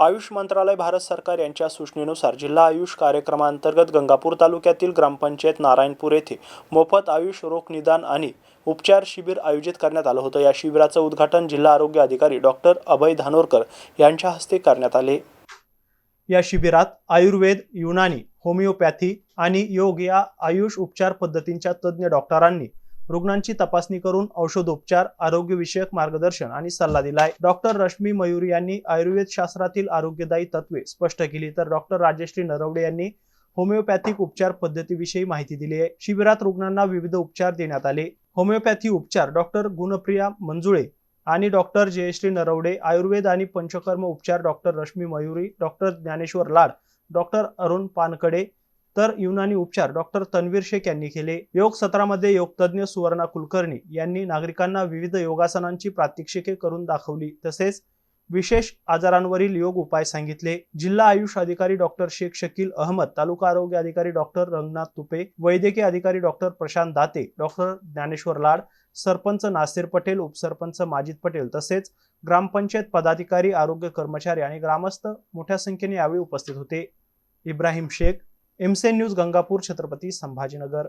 आयुष मंत्रालय भारत सरकार यांच्या सूचनेनुसार जिल्हा आयुष कार्यक्रमांतर्गत गंगापूर तालुक्यातील ग्रामपंचायत नारायणपूर येथे मोफत आयुष रोग निदान आणि उपचार शिबिर आयोजित करण्यात आलं होतं. या शिबिराचं उद्घाटन जिल्हा आरोग्य अधिकारी डॉक्टर अभय धानोरकर यांच्या हस्ते करण्यात आले. या शिबिरात आयुर्वेद युनानी होमिओपॅथी आणि योग या आयुष उपचार पद्धतींच्या तज्ज्ञ डॉक्टरांनी रुग्णांची तपासणी करून औषधोपचार आरोग्यविषयक मार्गदर्शन आणि सल्ला दिलाय. डॉक्टर रश्मी मयुरी यांनी आयुर्वेद शास्त्रातील आरोग्यदायी तत्वे स्पष्ट केली तर डॉक्टर राजश्री नरवडे यांनी होमिओपॅथिक उपचार पद्धतीविषयी माहिती दिली आहे. शिबिरात रुग्णांना विविध उपचार देण्यात आले. होमिओपॅथी उपचार डॉक्टर गुणप्रिया मंजुळे आणि डॉक्टर जयश्री नरवडे आयुर्वेद आणि पंचकर्म उपचार doctor Rashmi Mayuri doctor Dnyaneshwar Lad doctor Arun Pankade तर युनानी उपचार डॉक्टर तन्वीर शेख यांनी केले. योग सत्रामध्ये योगतज्ञ सुवर्णा कुलकर्णी यांनी नागरिकांना विविध योगासनांची प्रात्यक्षिके करून दाखवली. तसेच विशेष आजारांवरील योग उपाय सांगितले. जिल्हा आयुष अधिकारी डॉक्टर शेख शकील अहमद तालुका आरोग्य अधिकारी डॉक्टर रंगनाथ तुपे वैद्यकीय अधिकारी डॉक्टर प्रशांत दाते डॉक्टर ज्ञानेश्वर लाड सरपंच नासिर पटेल उपसरपंच माजिद पटेल तसेच ग्रामपंचायत पदाधिकारी आरोग्य कर्मचारी आणि ग्रामस्थ मोठ्या संख्येने यावेळी उपस्थित होते. Ibrahim Shaikh MCN news Gangapur Chhatrapati Sambhajinagar.